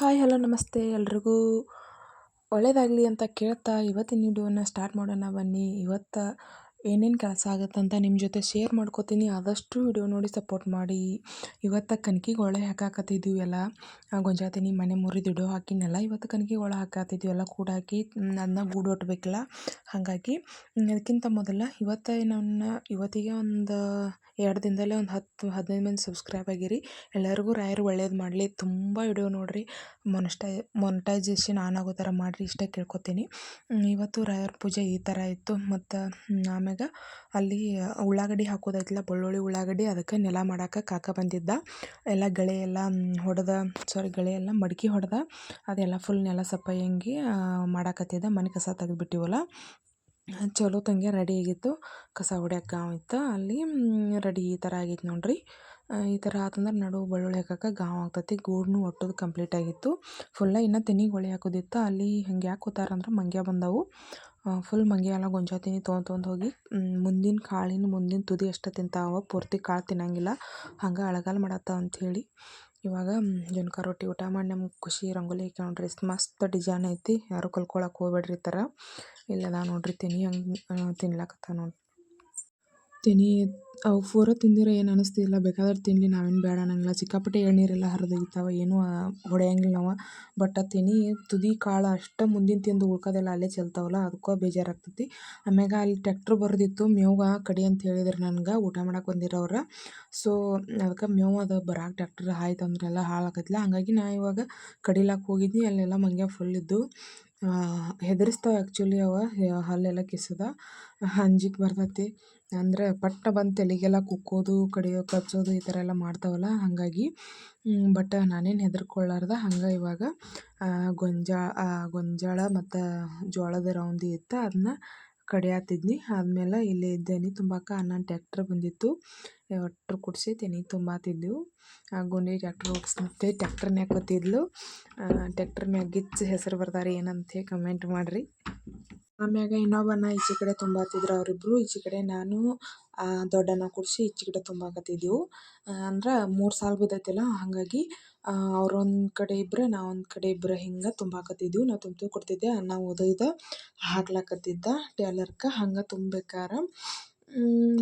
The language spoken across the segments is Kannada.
ಹಾಯ್ ಹಲೋ ನಮಸ್ತೆ. ಎಲ್ರಿಗೂ ಒಳ್ಳೆಯದಾಗಲಿ ಅಂತ ಕೇಳ್ತಾ ಇವತ್ತಿನ ವಿಡಿಯೋನ ಸ್ಟಾರ್ಟ್ ಮಾಡೋಣ ಬನ್ನಿ. ಇವತ್ತು ಏನೇನು ಕೆಲಸ ಆಗುತ್ತಂತ ನಿಮ್ಮ ಜೊತೆ ಶೇರ್ ಮಾಡ್ಕೋತೀನಿ. ಆದಷ್ಟು ವಿಡಿಯೋ ನೋಡಿ ಸಪೋರ್ಟ್ ಮಾಡಿ. ಇವತ್ತು ಕನ್ಕಿಗೆ ಒಳೆ ಹಾಕಾಕತ್ತಿದ್ವಿ ಎಲ್ಲ. ಗೊಂಜಾತೀನಿ ಮನೆ ಮುರಿದು ಇಡೋ ಹಾಕಿನಲ್ಲ ಇವತ್ತು ಕನ್ಕಿಗೆ ಒಳ ಹಾಕಾತಿದ್ದೀವಲ್ಲ ಕೂಡ ಹಾಕಿ ಅದನ್ನ ಗೂಡು ಒಟ್ಟಬೇಕಲ್ಲ ಹಾಗಾಗಿ ಅದಕ್ಕಿಂತ ಮೊದಲ ಇವತ್ತೇ ನನ್ನ, ಇವತ್ತಿಗೆ ಒಂದು ಎರಡು ದಿನದಲ್ಲೇ ಒಂದು ಹತ್ತು, ಹದಿನೈದು ಮಂದಿ ಸಬ್ಸ್ಕ್ರೈಬ್ ಆಗಿರಿ. ಎಲ್ಲರಿಗೂ ರಾಯರು ಒಳ್ಳೇದು ಮಾಡಲಿ. ತುಂಬ ವಿಡಿಯೋ ನೋಡಿರಿ. ಮೊನಸ್ಟೈ ಮೊನಟೈಸೇಷನ್ ಆನ್ ಆಗೋ ಥರ ಮಾಡಿರಿ. ಇಷ್ಟೇ ಕೇಳ್ಕೊತೀನಿ. ಇವತ್ತು ರಾಯರ ಪೂಜೆ ಈ ಥರ ಇತ್ತು. ಮತ್ತು ಆಮ್ಯಾಗ ಅಲ್ಲಿ ಉಳ್ಳಾಗಡ್ಡಿ ಹಾಕೋದೈತಲ್ಲ, ಬೆಳ್ಳುಳ್ಳಿ ಉಳ್ಳಾಗಡ್ಡಿ ಅದಕ್ಕೆ ನೆಲ ಮಾಡಾಕ ಕಾಕ ಬಂದಿದ್ದ. ಎಲ್ಲ ಗಳೆ ಎಲ್ಲ ಹೊಡೆದ ಸಾರಿ ಗಳೆ ಎಲ್ಲ ಮಡ್ಕಿ ಹೊಡೆದ. ಅದೆಲ್ಲ ಫುಲ್ ನೆಲ ಸಪ್ಪಯ್ಯಂಗೆ ಮಾಡಾಕತ್ತಿದ್ದ. ಮನೆ ಕಸ ತೆಗೆದುಬಿಟ್ಟಿವಲ್ಲ. ಚಲೋ ತಂಗೆ ರೆಡಿ ಆಗಿತ್ತು. ಕಸ ಹೊಡ್ಯಕ್ಕೆ ಗಾಂವ್ ಇತ್ತು. ಅಲ್ಲಿ ರೆಡಿ ಈ ಥರ ಆಗಿತ್ತು ನೋಡ್ರಿ. ಈ ಥರ ಆತಂದ್ರೆ ನಡು ಬೆಳ್ಳುಳ್ಳಿ ಹಾಕಕ್ಕೆ ಗಾವ್ ಆಗ್ತೈತಿ. ಗೂಡ್ನೂ ಒಟ್ಟೋದು ಕಂಪ್ಲೀಟ್ ಆಗಿತ್ತು. ಫುಲ್ಲ ಇನ್ನು ತೆನಿಗೆ ಹೊಳೆ ಹಾಕೋದಿತ್ತು. ಅಲ್ಲಿ ಹಿಂಗೆ ಯಾಕೆ ಕೂತಾರಂದ್ರೆ ಮಂಗ್ಯ ಬಂದವು. ಫುಲ್ ಮಂಗಿಯಾಲ ಎಲ್ಲ ಗೊಂಜಾ ತಿನಿ ತೊಗೊಂಡ್ ತೊಗೊಂಡು ಹೋಗಿ ಮುಂದಿನ ಕಾಳಿನ ಮುಂದಿನ ತುದಿ ಅಷ್ಟೇ ತಿಂತಾವ, ಪೂರ್ತಿ ಕಾಳು ತಿನ್ನಂಗಿಲ್ಲ, ಹಂಗೆ ಅಳಗಾಲ ಮಾಡತ್ತಾವ ಅಂಥೇಳಿ ಇವಾಗ ಜುನ್ಕ ರೊಟ್ಟಿ ಊಟ ಮಾಡಿ ನಮ್ಗೆ ಖುಷಿ ರಂಗೋಲಿ ಹಾಕಿ ನೋಡ್ರಿ ಮಸ್ತ್ ಡಿಸೈನ್ ಐತಿ, ಯಾರು ಕಲ್ಕೊಳಕ್ಕೆ ಹೋಗ್ಬೇಡ್ರಿ ಈ ಥರ ಇಲ್ಲದ ನೋಡ್ರಿ ತಿನಿ ಹಂಗೆ ತಿನ್ಲಕತ್ತ ನೋಡಿ ತಿನಿ ಅವು ಪೂರ ತಿಂದಿರೋ ಏನು ಅನಿಸ್ತಿಲ್ಲ ಬೇಕಾದ್ರೆ ತಿನ್ನಲಿ ನಾವೇನು ಬೇಡ ಅನ್ನೋಂಗಿಲ್ಲ ಸಿಕ್ಕಾಪಟ್ಟೆ ಎಳ್ನೀರೆಲ್ಲ ಹರಿದೋಗಿತ್ತವ ಏನೂ ಹೊಡೆಯಂಗಿಲ್ಲ ನಾವು ಬಟ್ ಆ ತೆನಿ ತುದಿ ಕಾಳು ಅಷ್ಟು ಮುಂದಿನ ತಿಂದು ಉಳ್ಕೋದೆಲ್ಲ ಅಲ್ಲೇ ಚೆಲ್ತಾವಲ್ಲ ಅದಕ್ಕೂ ಬೇಜಾರಾಗ್ತೈತಿ. ಆಮ್ಯಾಗ ಅಲ್ಲಿ ಟ್ಯಾಕ್ಟ್ರ್ ಬರೆದಿತ್ತು, ಮೇವ್ಗೆ ಕಡಿ ಅಂತ ಹೇಳಿದ್ರು ನನ್ಗೆ, ಊಟ ಮಾಡಕ್ಕೆ ಬಂದಿರೋರು ಸೊ, ಅದಕ್ಕೆ ಮೇವು ಅದು, ಬರಾಕ ಟ್ಯಾಕ್ಟ್ರ್ ಆಯ್ತು ಅಂದ್ರೆಲ್ಲ ಎಲ್ಲ ಹಾಳಾಕೈತಿಲ್ಲ ಹಾಗಾಗಿ ನಾ ಇವಾಗ ಕಡಿಲಾಕ ಹೋಗಿದ್ನಿ, ಅಲ್ಲೆಲ್ಲ ಮಂಗ್ಯ ಫುಲ್ ಇದ್ದು. ಹೆದರಿಸ್ತಾವೆ ಆ್ಯಕ್ಚುಲಿ ಅವ ಹಲ್ಲೆಲ್ಲ ಕಿಸದ. ಅಂಜಿಕೆ ಬರ್ತೈತಿ. ಅಂದರೆ ಪಟ್ಟ ಬಂದು ತಲೆಗೆಲ್ಲ ಕುಕ್ಕೋದು, ಕಡಿಯೋ, ಕಚ್ಚೋದು ಈ ಥರ ಎಲ್ಲ ಮಾಡ್ತಾವಲ್ಲ ಹಾಗಾಗಿ. ಬಟ್ ನಾನೇನು ಹೆದರ್ಕೊಳ್ಳಾರ್ದ, ಹಂಗೆ ಇವಾಗ ಗೊಂಜಾಳ ಗೊಂಜಾಳ ಮತ್ತು ಜೋಳದ ರೌಂದಿ ಇತ್ತು ಅದನ್ನ ಕಡಿಯಾತಿದ್ನಿ. ಆದ್ಮೇಲೆ ಇಲ್ಲೇ ಇದ್ದೇನೆ ತುಂಬಾಕ ಅನ್ನ ಟ್ಯಾಕ್ಟ್ರ್ ಬಂದಿತ್ತು. ಒಟ್ಟರು ಕೊಡಿಸಿ ತೆನಿ ತುಂಬಾತಿದ್ದೆವು ಆ ಗುಂಡಿ ಟ್ಯಾಕ್ಟ್ರ್ ಓಡಿಸ್ತೆ ಟ್ಯಾಕ್ಟ್ರ್ನ್ಯಾಗ ಕೂತಿದ್ಲು. ಟ್ಯಾಕ್ಟ್ರ್ ಮ್ಯಾಗ ಗಿಚ್ಚ ಹೆಸರು ಬರ್ತಾರೆ ಏನಂತ ಕಮೆಂಟ್ ಮಾಡಿರಿ. ಆಮ್ಯಾಗ ಇನ್ನೊಬ್ಬನ ಈಚೆ ಕಡೆ ತುಂಬಾತಿದ್ರು ಅವರಿಬ್ರು. ಈಚೆ ಕಡೆ ನಾನು ದೊಡ್ಡನ ಕೊಡಿಸಿ ಈಚೆ ಕಡೆ ತುಂಬಾಕತ್ತಿದ್ದೆವು ಅಂದ್ರೆ ಮೂರು ಸಾಲು ಬಿದ್ದೈತಿಲ್ಲ, ಹಾಗಾಗಿ ಅವ್ರೊಂದು ಕಡೆ ಇಬ್ಬರು ನಾವೊಂದು ಕಡೆ ಇಬ್ಬರು ಹಿಂಗೆ ತುಂಬಾಕತ್ತಿದ್ದೆವು ನಾವು ತುಂಬ ಕೊಡ್ತಿದ್ದೆ, ಅನ್ನ ಓದಿದ ಹಾಕ್ಲಾಕತ್ತಿದ್ದ ಟೇಲರ್ಗೆ ಹಂಗೆ ತುಂಬೇಕಾರೆ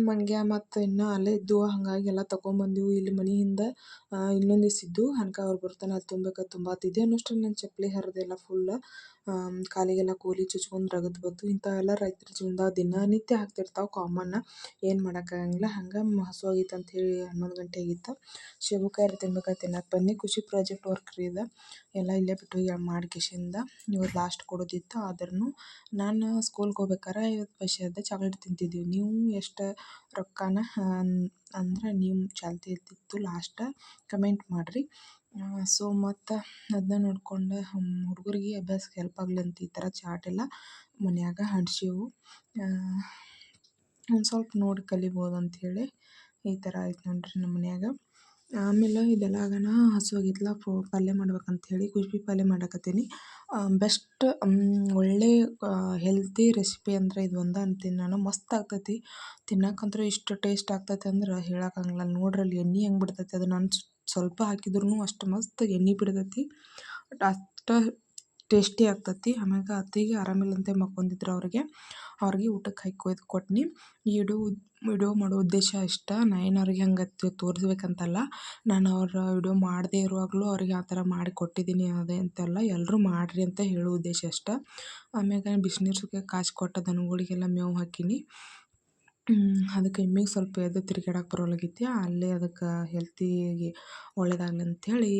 ಮಂಗ್ಯ ಮತ್ತು ಇನ್ನು ಅಲ್ಲೇ ಇದ್ವು ಹಾಗಾಗಿ ಎಲ್ಲ ತೊಗೊಂಬಂದಿವು ಇಲ್ಲಿ ಮನೆಯಿಂದ. ಹಿಂದೆ ದಿವ್ಸ ಇದ್ದು ಅನ್ಕ ಅವ್ರು ಬರ್ತಾನೆ ಅದು ತುಂಬಬೇಕು ತುಂಬಾತಿದ್ದೆ ಅನ್ನೋಷ್ಟ್ರಲ್ಲಿ ನನ್ನ ಚಪ್ಪಲಿ ಹರಿದೆಲ್ಲ ಫುಲ್ ಕಾಲಿಗೆಲ್ಲ ಕೂಲಿ ಚುಚ್ಕೊಂಡು ರಗತ್ ಬಂತು. ಇಂಥವೆಲ್ಲ ರೈತರ ಜೀವನ್ದಾಗ ದಿನನಿತ್ಯ ಆಗ್ತಿರ್ತಾವೆ ಕಾಮನ್ ಏನು ಮಾಡೋಕ್ಕಾಗಂಗಿಲ್ಲ ಹಂಗೆ ಅಂತ ಅಂಥೇಳಿ ಹನ್ನೊಂದು ಗಂಟೆ ಆಗಿತ್ತು. ಸೇಬುಕಾಯಿ ತಿನ್ಬೇಕಾದ್ರೆ ತಿನ್ನಕ್ಕೆ ಬನ್ನಿ ಖುಷಿ ಪ್ರಾಜೆಕ್ಟ್ ವರ್ಕ್ ರೀ ಇದು. ಎಲ್ಲ ಇಲ್ಲೇ ಬಿಟ್ಟು ಹೋಗಿ ಮಾಡ್ಕೇಶಿಂದ ಇವತ್ತು ಲಾಸ್ಟ್ ಕೊಡೋದಿತ್ತು. ಆದ್ರೂ ನಾನು ಸ್ಕೂಲ್ಗೆ ಹೋಗ್ಬೇಕಾರೆ, ಐವತ್ತು ಅದ ಚಾಕ್ಲೇಟ್ ತಿಂತಿದ್ದೀವಿ ನೀವು ಎಷ್ಟು ರೊಕ್ಕನ ಅಂದ್ರೆ ನೀವು ಚಾಲ್ತಿ ಇರ್ತಿತ್ತು ಲಾಸ್ಟ ಕಮೆಂಟ್ ಮಾಡಿರಿ. ಸೊ ಮತ್ತು ಅದನ್ನ ನೋಡ್ಕೊಂಡು ಹುಡುಗರಿಗೆ ಅಭ್ಯಾಸಕ್ಕೆ ಹೆಲ್ಪ್ ಆಗಲಿ ಅಂತ ಈ ಥರ ಚಾಟ್ ಎಲ್ಲ ಮನ್ಯಾಗ ಹಂಚ್ಸೇವು ಒಂದು ಸ್ವಲ್ಪ ನೋಡಿ ಕಲಿಬೋದು ಹೇಳಿ ಈ ಥರ ಆಯ್ತು ನೋಡಿರಿ ನಮ್ಮ ಮನ್ಯಾಗ. ಆಮೇಲೆ ಇದೆಲ್ಲಾಗನ ಹಸಿವಾಗಿತ್ಲ ಹಸಿವಾಗೈತಲ್ಲ ಪಲ್ಯ ಹೇಳಿ ಕುಷ್ಬಿ ಪಲ್ಯ ಮಾಡಕತ್ತೀನಿ. ಬೆಸ್ಟ್ ಒಳ್ಳೆ ಹೆಲ್ತಿ ರೆಸಿಪಿ ಅಂದರೆ ಇದು ಒಂದು ಅಂತೀನಿ ನಾನು. ಮಸ್ತ್ ಆಗ್ತೈತಿ. ತಿನ್ನಕ್ಕಂತೂ ಇಷ್ಟು ಟೇಸ್ಟ್ ಆಗ್ತೈತಿ ಅಂದ್ರೆ ಹೇಳೋಕ್ಕಾಗಲ್ಲ ನೋಡ್ರಿ ಅಲ್ಲಿ ಎಣ್ಣೆ ಹೆಂಗೆ ಬಿಡ್ತೈತಿ ಅದು ನಾನು ಸ್ವಲ್ಪ ಹಾಕಿದ್ರೂ ಅಷ್ಟು ಮಸ್ತ್ ಎಣ್ಣೆ ಬಿಡ್ತೈತಿ. ಅಷ್ಟು ಟೇಸ್ಟಿ ಆಗ್ತೈತಿ. ಆಮ್ಯಾಗ ಅತ್ತಿಗೆ ಆರಾಮಿಲ್ಲಂತೆ ಮಕ್ಕೊಂದಿದ್ರು ಅವ್ರಿಗೆ. ಅವ್ರಿಗೆ ಊಟಕ್ಕೆ ಹಾಕಿ ಕೊಯ್ದು ಕೊಟ್ನಿ. ಈ ವಿಡಿಯೋ ಮಾಡೋ ಉದ್ದೇಶ ಇಷ್ಟ. ನಾನು ಅವ್ರಿಗೆ ಹಂಗೆ ತೋರಿಸ್ಬೇಕಂತಲ್ಲ. ನಾನು ಅವ್ರ ವಿಡಿಯೋ ಮಾಡದೇ ಇರುವಾಗಲೂ ಅವ್ರಿಗೆ ಆ ಥರ ಮಾಡಿ ಕೊಟ್ಟಿದ್ದೀನಿ ಅದೇ ಅಂತಲ್ಲ ಎಲ್ಲರೂ ಮಾಡಿರಿ ಅಂತ ಹೇಳೋ ಉದ್ದೇಶ ಅಷ್ಟೆ. ಆಮ್ಯಾಗ ಬಿಸಿನೀರು ಸುಕ್ಕ ಕಾಯ್ಸಿ ಕೊಟ್ಟ ದನಗಳಿಗೆಲ್ಲ ಮೇವು ಹಾಕೀನಿ. ಅದಕ್ಕೆ ಎಮ್ಮೆಗೆ ಸ್ವಲ್ಪ ಎದ್ದು ತಿರ್ಗ್ಯಾಡಕ್ಕೆ ಬರೋಲಾಗೈತಿ ಅಲ್ಲೇ ಅದಕ್ಕೆ ಹೆಲ್ತಿಗೆ ಒಳ್ಳೆಯದಾಗಲಿ ಅಂಥೇಳಿ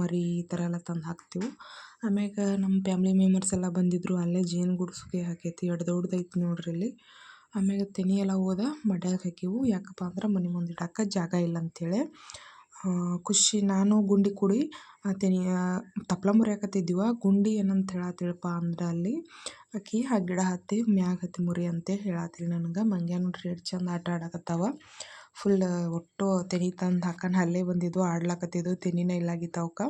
ಮರಿ ಈ ಥರ ಎಲ್ಲ ತಂದು ಹಾಕ್ತೀವಿ. ಆಮ್ಯಾಗ ನಮ್ಮ ಫ್ಯಾಮ್ಲಿ ಮೆಂಬರ್ಸ್ ಎಲ್ಲ ಬಂದಿದ್ದರು ಅಲ್ಲೇ ಜೇನು ಸುಗಿ ಹಾಕೈತಿ. ದೊಡ್ಡದೈತಿ ನೋಡ್ರಿ ಇಲ್ಲಿ. ಆಮ್ಯಾಗ ತೆನಿ ಎಲ್ಲ ಹೋದ, ಮಡ್ಯಾಗ ಹಾಕಿವು. ಯಾಕಪ್ಪ ಅಂದ್ರೆ ಮನೆ ಮುಂದೆ ಇಡಕ್ಕೆ ಜಾಗ ಇಲ್ಲ ಅಂಥೇಳಿ ಖುಷಿ ನಾನು ಗುಂಡಿ ಕೂಡಿ ತೆನಿ ತಪ್ಲ ಮುರಿಯಾಕತ್ತಿದ್ದಿವ ಗುಂಡಿ ಏನಂತ ಹೇಳತ್ತಿಳಪ್ಪ ಅಂದ್ರೆ ಅಲ್ಲಿ ಆಕಿ ಆ ಗಿಡ ಹತ್ತಿ, ಮ್ಯಾಗ ಹತ್ತಿ ಮುರಿ ಅಂತ ಹೇಳತ್ತಿರಿ ನನಗೆ. ಮಂಗ್ಯ ನೋಡ್ರಿ ಎಷ್ಟು ಚಂದ ಆಟ ಆಡಕತ್ತಾವ. ಫುಲ್ ಒಟ್ಟು ತೆನಿ ತಂದು ಹಾಕೊಂಡು ಅಲ್ಲೇ ಬಂದಿದ್ವು, ಆಡ್ಲಾಕತ್ತಿದ್ವು. ತೆನಿನೇ ಇಲ್ಲಾಗಿತ್ತು ಅವಕ್ಕೆ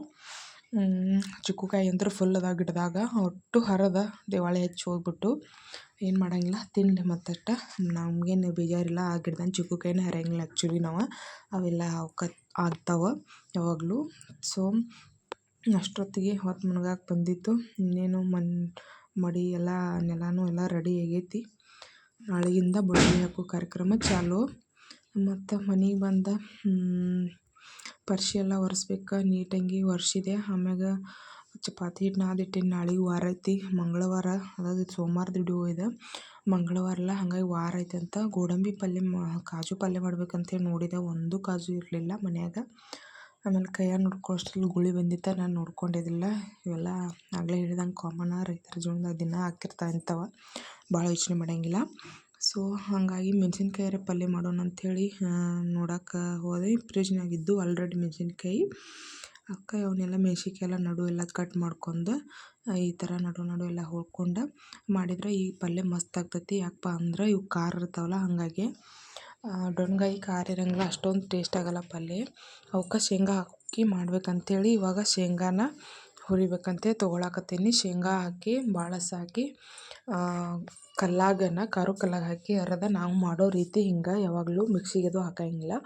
ಚಿಕ್ಕುಕಾಯಿ ಅಂದ್ರೆ ಫುಲ್ ಅದ ಗಿಡದಾಗ. ಒಟ್ಟು ಹರದ ದೇವಾಳಿ ಹಚ್ಚಿ ಹೋಗ್ಬಿಟ್ಟು ಏನು ಮಾಡೋಂಗಿಲ್ಲ ತಿನ್ನಲಿ ಮತ್ತಷ್ಟು ನಮಗೇನು ಬೇಜಾರಿಲ್ಲ, ಆ ಗಿಡದಾಗ ಚಿಕ್ಕುಕಾಯಿನ ಹರಿಯಂಗಿಲ್ಲ ಆ್ಯಕ್ಚುಲಿ ನಾವು. ಅವೆಲ್ಲ ಅವಕ್ಕೆ ಆಗ್ತಾವೆ ಯಾವಾಗಲೂ. ಸೊ ಅಷ್ಟೊತ್ತಿಗೆ ಹೊತ್ತು ಮುಳುಗಾಕೆ ಬಂದಿತ್ತು. ಇನ್ನೇನು ಮನ್, ಮಡಿ ಎಲ್ಲ, ನೆಲನೂ ಎಲ್ಲ ರೆಡಿ ಆಗೈತಿ. ನಾಳೆಯಿಂದ ಬುಡಣಿ ಹಾಕೋ ಕಾರ್ಯಕ್ರಮ ಚಾಲು. ಮತ್ತು ಮನೆಗೆ ಬಂದ ಪರ್ಶಿ ಎಲ್ಲ ಒರೆಸ್ಬೇಕು, ನೀಟಂಗಿ ಒರೆಸಿದೆ. ಆಮ್ಯಾಗ ಚಪಾತಿ ಹಿಟ್ಟು ನಾದಿಟ್ಟಿನಿ ನಾಳೆಗೆ ವಾರ ಐತಿ. ಮಂಗಳವಾರ, ಅದಾದ ಸೋಮವಾರದ ವಿಡಿಯೋ ಇದೆ. ಮಂಗಳವಾರ ಅಲ್ಲ ಹಾಗಾಗಿ ವಾರ ಐತೆ ಅಂತ ಗೋಡಂಬಿ ಪಲ್ಯ ಕಾಜು ಪಲ್ಯ ಮಾಡ್ಬೇಕಂತೇಳಿ ನೋಡಿದೆ. ಒಂದು ಕಾಜು ಇರಲಿಲ್ಲ ಮನ್ಯಾಗ. ಆಮೇಲೆ ಕೈಯಾಗ ನೋಡ್ಕೊಳ್ಳೋಷ್ಟ್ರಲ್ಲಿ ಗುಳಿ ಬಂದಿತ್ತು, ನಾನು ನೋಡ್ಕೊಂಡಿದ್ದಿಲ್ಲ. ಇವೆಲ್ಲ ಆಗಲೇ ಹೇಳ್ದಂಗೆ ಕಾಮನ್ ರೈತರ ಜೀವನದಾಗ ದಿನ ಹಾಕಿರ್ತಾ ಇಂಥವ. ಭಾಳ ಯೋಚನೆ ಮಾಡೋಂಗಿಲ್ಲ. ಸೊ ಹಾಗಾಗಿ ಮೆಣಸಿನ್ಕಾಯಿ ಪಲ್ಯ ಮಾಡೋಣ ಅಂಥೇಳಿ ನೋಡೋಕೆ ಹೋದೆ. ಫ್ರಿಜ್ನಾಗಿದ್ದು ಆಲ್ರೆಡಿ ಮೆಣಸಿನ್ಕಾಯಿ. ಅಕ್ಕ ಇವನ್ನೆಲ್ಲ ಮೆಣ್ಸಿನ್ಕಾಯಿ ಎಲ್ಲ ನಡು ಎಲ್ಲ ಕಟ್ ಮಾಡ್ಕೊಂಡು ಈ ಥರ ನಡು ನಡು ಎಲ್ಲ ಹುರ್ಕೊಂಡು ಮಾಡಿದರೆ ಈ ಪಲ್ಯ ಮಸ್ತ್ ಆಗ್ತೈತಿ. ಯಾಕಪ್ಪ ಅಂದ್ರೆ ಇವು ಖಾರ ಇರ್ತಾವಲ್ಲ, ಹಾಗಾಗಿ ಡೊಣ್ಗಾಯಿ ಖಾರ ಇರೋಂಗಿಲ್ಲ, ಅಷ್ಟೊಂದು ಟೇಸ್ಟ್ ಆಗೋಲ್ಲ ಪಲ್ಯ. ಅವಕ್ಕೆ ಶೇಂಗಾ ಹಾಕಿ ಮಾಡ್ಬೇಕಂತೇಳಿ ಇವಾಗ ಶೇಂಗಾನ ಹುರಿಬೇಕಂತೇಳಿ ತೊಗೊಳಕತ್ತೀನಿ. ಶೇಂಗಾ ಹಾಕಿ ಭಾಳ ಸಾಕಿ ಕಲ್ಲಾಗನ ಕರು ಕಲ್ಲಾಗ ಹಾಕಿ ಅರದ ನಾವು ಮಾಡೋ ರೀತಿ ಹಿಂಗೆ ಯಾವಾಗಲೂ ಮಿಕ್ಸಿಗೆ ಅದು ಹಾಕೋಂಗಿಲ್ಲ.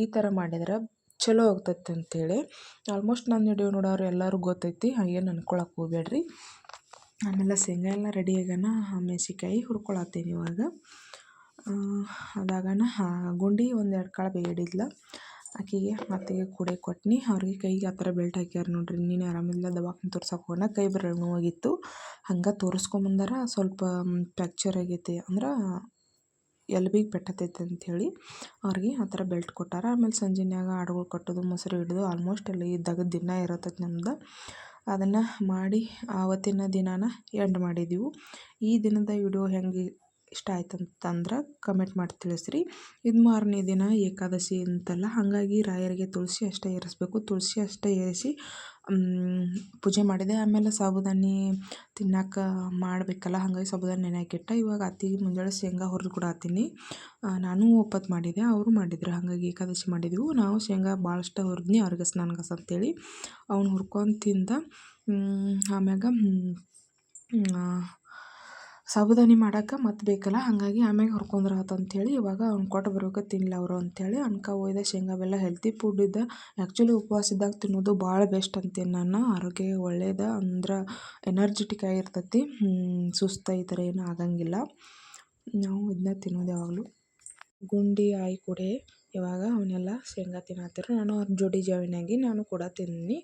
ಈ ಥರ ಮಾಡಿದ್ರೆ ಚಲೋ ಆಗ್ತೈತೆ ಅಂತೇಳಿ ಆಲ್ಮೋಸ್ಟ್ ನನ್ನ ವಿಡಿಯೋ ನೋಡೋರು ಎಲ್ಲರೂ ಗೊತ್ತೈತಿ. ಹಾಗೇನು ಅನ್ಕೊಳಕ್ಕೆ ಹೋಗ್ಬೇಡ್ರಿ ಆಮೇಲೆ ಶೇಂಗಾ ಎಲ್ಲ ರೆಡಿ ಆಗ್ಯಾನ. ಮೆಣಸಿನ್ಕಾಯಿ ಹುರ್ಕೊಳತ್ತೀನಿ ಇವಾಗ. ಅದಾಗನ ಗುಂಡಿ ಒಂದು ಎರಡು ಕಾಳು ಬೇಡಿದ್ಲ ಆಕೆಗೆ, ಅತ್ತೆಗೆ ಕುಡೆ ಕೊಟ್ನಿ. ಅವ್ರಿಗೆ ಕೈಗೆ ಆ ಥರ ಬೆಲ್ಟ್ ಹಾಕ್ಯಾರ ನೋಡ್ರಿ. ನೀನು ಆರಾಮಿಲ್ಲ, ದವಾಖಾನೆ ತೋರ್ಸಕ್ಕೆ ಹೋಗೋಣ ಕೈ ಬೆರಳು ನೋವಾಗಿತ್ತು. ಹಂಗೆ ತೋರಿಸ್ಕೊಂಬಂದಾರ. ಸ್ವಲ್ಪ ಫ್ರ್ಯಾಕ್ಚರ್ ಆಗೈತಿ. ಅಂದ್ರೆ ಎಲ್ಬಿಗೆ ಪೆಟ್ಟತೈತೆ ಅಂಥೇಳಿ ಅವ್ರಿಗೆ ಆ ಥರ ಬೆಲ್ಟ್ ಕೊಟ್ಟಾರ. ಆಮೇಲೆ ಸಂಜೆನ್ಯಾಗ ಆಡುಗಳು ಕಟ್ಟೋದು, ಮೊಸರು ಹಿಡಿದು ಆಲ್ಮೋಸ್ಟ್ ಅಲ್ಲಿ ಇದ್ದಾಗ ದಿನ ಇರತೈತೆ ನಮ್ದು. ಅದನ್ನು ಮಾಡಿ, ಆವತ್ತಿನ ದಿನಾನ ಎಂಡ್ ಮಾಡಿದೆವು. ಈ ದಿನದ ವಿಡಿಯೋ ಹೆಂಗೆ ಇಷ್ಟ ಆಯ್ತು ಅಂತಂದ್ರೆ ಕಮೆಂಟ್ ಮಾಡಿ ತಿಳಿಸ್ರಿ. ಇದು ಮಾರನೇ ದಿನ ಏಕಾದಶಿ ಅಂತಲ್ಲ ಹಾಗಾಗಿ ರಾಯರಿಗೆ ತುಳಸಿ ಅಷ್ಟೇ ಏರಿಸ್ಬೇಕು. ತುಳಸಿ ಅಷ್ಟೇ ಏರಿಸಿ ಪೂಜೆ ಮಾಡಿದೆ. ಆಮೇಲೆ ಸಾಬುದಾನಿ ತಿನ್ನಕ್ಕೆ ಮಾಡಬೇಕಲ್ಲ, ಹಾಗಾಗಿ ಸಾಬುದಾನಿ ನೆನೆಯಾಕಿಟ್ಟ ಇವಾಗ ಅತ್ತಿಗೆ ಮುಂಜಾನೆ ಶೇಂಗಾ ಹುರಿದು ಕೊಡತ್ತೀನಿ ನಾನು ಒಪ್ಪತ್ತು ಮಾಡಿದೆ, ಅವರು ಮಾಡಿದ್ರು. ಹಾಗಾಗಿ ಏಕಾದಶಿ ಮಾಡಿದೆವು. ನಾವು ಶೇಂಗಾ ಭಾಳಷ್ಟು ಹುರಿದ್ನಿ, ಅವ್ರಿಗೆ ಸ್ನಾನಗಸ ಅಂತೇಳಿ. ಅವ್ನು ಹುರ್ಕೊಂಡು ತಿಂದ ಆಮ್ಯಾಗ ಸಾಬುದಾನಿ ಮಾಡಕ್ಕೆ ಮತ್ತೆ ಬೇಕಲ್ಲ? ಹಾಗಾಗಿ ಆಮ್ಯಾಗ ಹುರ್ಕೊಂಡ್ರೆ ಹೇಳಿ ಇವಾಗ ಅವ್ನು ಕೊಟ್ಟು ಬರೋಕೆ ತಿನ್ನಲ್ಲ ಅವರು ಅಂಥೇಳಿ ಅನ್ಕ ಹೋಯ್ದ ಶೇಂಗಾ ಬೆಲ್ಲ ಹೆಲ್ತಿ ಫುಡ್ ಇದ್ದ. ಆ್ಯಕ್ಚುಲಿ ಉಪವಾಸ ಇದ್ದಾಗ ತಿನ್ನೋದು ಭಾಳ ಬೆಸ್ಟ್ ಅಂತೀನಿ ನಾನು. ಆರೋಗ್ಯ ಒಳ್ಳೇದು ಅಂದ್ರೆ ಎನರ್ಜೆಟಿಕ್ ಆಗಿರ್ತೈತಿ. ಸುಸ್ತು ಈ ಥರ ಏನೂ ಆಗಂಗಿಲ್ಲ. ನಾವು ಇದನ್ನ ತಿನ್ನೋದು ಯಾವಾಗಲೂ. ಗುಂಡಿ, ಆಯಿ ಕೂಡೆ. ಇವಾಗ ಅವನ್ನೆಲ್ಲ ಶೇಂಗಾ ತಿನ್ನತ್ತಿರು. ನಾನು ಅವ್ರ ಜೋಡಿ ಜಾಯಿನ್ ಆಗಿ ನಾನು ಕೂಡ ತಿಂದ್ನಿ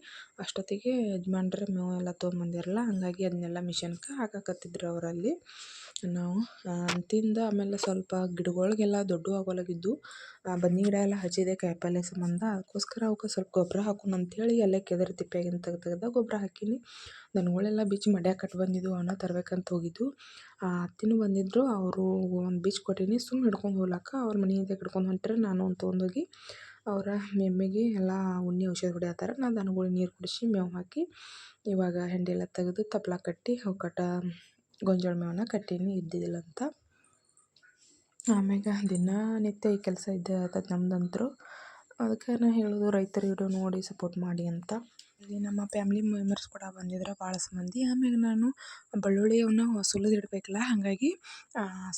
ಅಷ್ಟೊತ್ತಿಗೆ ಯಜಮಾನ್ರು ಮೇವು ಎಲ್ಲ ತೊಗೊಂಬಂದಿರಲ್ಲ ಹಾಗಾಗಿ ಅದನ್ನೆಲ್ಲ ಮಿಷನ್ಗೆ ಹಾಕಾಕತ್ತಿದ್ರು ಅವರಲ್ಲಿ. ನಾವು ತಿಂದು ಆಮೇಲೆ ಸ್ವಲ್ಪ ಗಿಡಗಳಿಗೆಲ್ಲ ದೊಡ್ಡ ಆಗೋಲಾಗಿದ್ದು ಬನ್ನಿ ಗಿಡ ಎಲ್ಲ ಹಚ್ಚಿದೆ ಕಾಯಿಪಲ್ಯ ಸಂಬಂಧ. ಅದಕ್ಕೋಸ್ಕರ ಅವಕ್ಕೆ ಸ್ವಲ್ಪ ಗೊಬ್ಬರ ಹಾಕೋಣ ಅಂಥೇಳಿ ಅಲ್ಲೇ ಕೆದರಿ ತಿಪ್ಪೆಗಿಂದ ತೆಗ್ದು ತೆಗ್ದು ಗೊಬ್ಬರ ಹಾಕೀನಿ. ದನಗಳೆಲ್ಲ ಬಿಚ್ಚಿ ಮಡ್ಯಾಗ ಕಟ್ಟಿ ಬಂದಿದ್ದು ಅವನ್ನ ತರ್ಬೇಕಂತ ಹೋಗಿದ್ದು ಅತ್ತಿನೂ ಬಂದಿದ್ದರು ಅವರು ಒಂದು ಬೀಚ್ ಕೊಟ್ಟೀನಿ ಸುಮ್ಮನೆ ಹಿಡ್ಕೊಂಡು ಹೋಗ್ಲಾಕ ಅವ್ರ ಮನೆಯಿಂದ ಹಿಡ್ಕೊಂಡು ಹೊಂಟ್ರೆ ನಾನು ಒಂದು ತೊಗೊಂಡೋಗಿ ಅವರ ಮೆಮ್ಮಿಗೆ ಎಲ್ಲ ಉಣ್ಣೆ ಔಷಧ ಹೊಡ್ಯಾತ್ತಾರ ನಾನು ದನಗಳಿಗೆ ನೀರು ಕುಡಿಸಿ ಮೇವು ಹಾಕಿ ಇವಾಗ ಹೆಂಡಿ ಎಲ್ಲ ತೆಗೆದು ತಪ್ಪಲ ಕಟ್ಟಿ ಕಟ್ಟ ಗೊಂಜಾಳ ಮೇವನ್ನ ಕಟ್ಟೀನಿ ಇದ್ದಿದ್ದಿಲ್ಲ ಅಂತ. ಆಮ್ಯಾಗ ದಿನನಿತ್ಯ ಈ ಕೆಲಸ ಇದ್ದೇ ಇರ್ತೈತೆ ಅದಕ್ಕೆ ನಾನು ಹೇಳೋದು, ರೈತರ ವಿಡಿಯೋ ನೋಡಿ ಸಪೋರ್ಟ್ ಮಾಡಿ ಅಂತ. ಇಲ್ಲಿ ನಮ್ಮ ಫ್ಯಾಮ್ಲಿ ಮೆಂಬರ್ಸ್ ಕೂಡ ಬಂದಿದ್ರು ಭಾಳ ಮಂದಿ. ಆಮ್ಯಾಗ ನಾನು ಬೆಳ್ಳುಳ್ಳಿಯನ್ನು ಸುಲಿದು ಇಡಬೇಕಲ್ಲ ಹಾಗಾಗಿ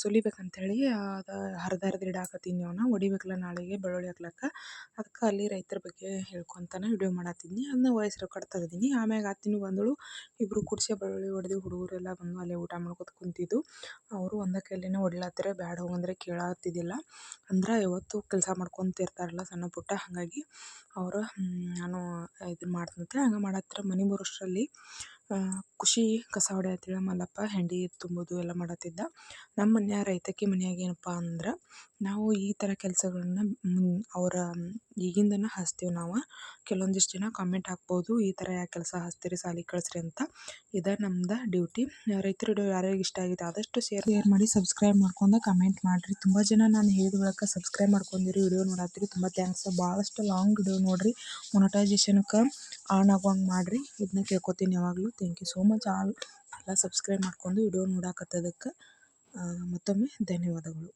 ಸುಲಿಬೇಕಂತೇಳಿ ಅದು ಹರ್ದು ಹರ್ದು ಇಡಾಕತ್ತೀನಿ ಅವನ್ನ ಹೊಡಿಬೇಕಲ್ಲ ನಾಳೆಗೆ ಬೆಳ್ಳುಳ್ಳಿ ಹಾಕ್ಲಕ್ಕ. ಅದಕ್ಕೆ ಅಲ್ಲಿ ರೈತರ ಬಗ್ಗೆ ಹೇಳ್ಕೊತಾನೆ ವಿಡಿಯೋ ಮಾಡತ್ತಿದ್ನಿ ಅದನ್ನ ವಾಯ್ಸ್ ರೆಕಾರ್ಡ್ ತೆಗ್ದೀನಿ. ಆಮ್ಯಾಗ ಆತಿನ ಬಂದಳು. ಇಬ್ಬರು ಕೂಡ್ಸೆ ಬೆಳ್ಳುಳ್ಳಿ ಹೊಡೆದು ಹುಡುಗರೆಲ್ಲ ಬಂದು ಅಲ್ಲೇ ಊಟ ಮಾಡ್ಕೊತ ಕುಂತಿದ್ದು. ಅವರು ಒಂದೇ ಕೈಲಿನ ಹೊಡ್ಲತ್ತರ, ಬ್ಯಾಡ ಹೋಗಂದ್ರೆ ಕೇಳತ್ತಿದ್ದಿಲ್ಲ ಅಂದ್ರೆ ಯಾವತ್ತು ಕೆಲಸ ಮಾಡ್ಕೊತ ಇರ್ತಾರಲ್ಲ ಸಣ್ಣ ಪುಟ್ಟ ಹಾಗಾಗಿ ಅವರು ನಾನು ಇದನ್ನ ಮಾಡ್ತಂತೆ. ಹಂಗೆ ಮಾಡತ್ರ ಮನೆ ಬರೋಷ್ಟರಲ್ಲಿ ಖುಷಿ ಕಸ ಹೊಡೆಯತ್ತೇಳಿ ಮಲ್ಲಪ್ಪ ಹೆಂಡಿ ತುಂಬೋದು ಎಲ್ಲ ಮಾಡತ್ತಿದ್ದ. ನಮ್ಮ ಮನ್ಯಾಗ ರೈತಕಿ ಮನ್ಯಾಗ ಏನಪ್ಪ ಅಂದ್ರೆ, ನಾವು ಈ ಥರ ಕೆಲಸಗಳನ್ನ ಅವರ ಈಗಿಂದನೇ ಹಚ್ತೀವಿ ನಾವು. ಕೆಲವೊಂದಿಷ್ಟು ಜನ ಕಾಮೆಂಟ್ ಹಾಕ್ಬೋದು, ಈ ಥರ ಯಾಕೆ ಕೆಲಸ ಹಚ್ತೀರಿ ಸಾಲಿಗೆ ಕಳಿಸ್ರಿ ಅಂತ. ಇದು ನಮ್ದು ಡ್ಯೂಟಿ ರೈತರ ಯಾರ್ಯಾರಿಗೆ ಇಷ್ಟ ಆಗಿದೆ ಆದಷ್ಟು ಶೇರ್ ಶೇರ್ ಮಾಡಿ ಸಬ್ಸ್ಕ್ರೈಬ್ ಮಾಡ್ಕೊಂಡು ಕಮೆಂಟ್ ಮಾಡಿರಿ. ತುಂಬ ಜನ ನಾನು ಹೇಳಿದ ಸಬ್ಸ್ಕ್ರೈಬ್ ಮಾಡ್ಕೊಂಡಿರಿ ವಿಡಿಯೋ ನೋಡತ್ತೀರಿ ತುಂಬ ಥ್ಯಾಂಕ್ಸ್ ಭಾಳಷ್ಟು ಲಾಂಗ್ ವಿಡಿಯೋ ನೋಡಿರಿ. ಮೊನಟೈಸೇಷನ್ಗೆ ಆನ್ ಆಗೋಂಗೆ ಮಾಡಿರಿ. ಇದನ್ನ ಕೇಳ್ಕೊತೀನಿ ಯಾವಾಗಲೂ. Thank you so much all ಎಲ್ಲ ಸಬ್ಸ್ಕ್ರೈಬ್ ಮಾಡ್ಕೊಂಡು ವಿಡಿಯೋ ನೋಡಾಕತ್ತದಕ್ಕೆ ಮತ್ತೊಮ್ಮೆ ಧನ್ಯವಾದಗಳು.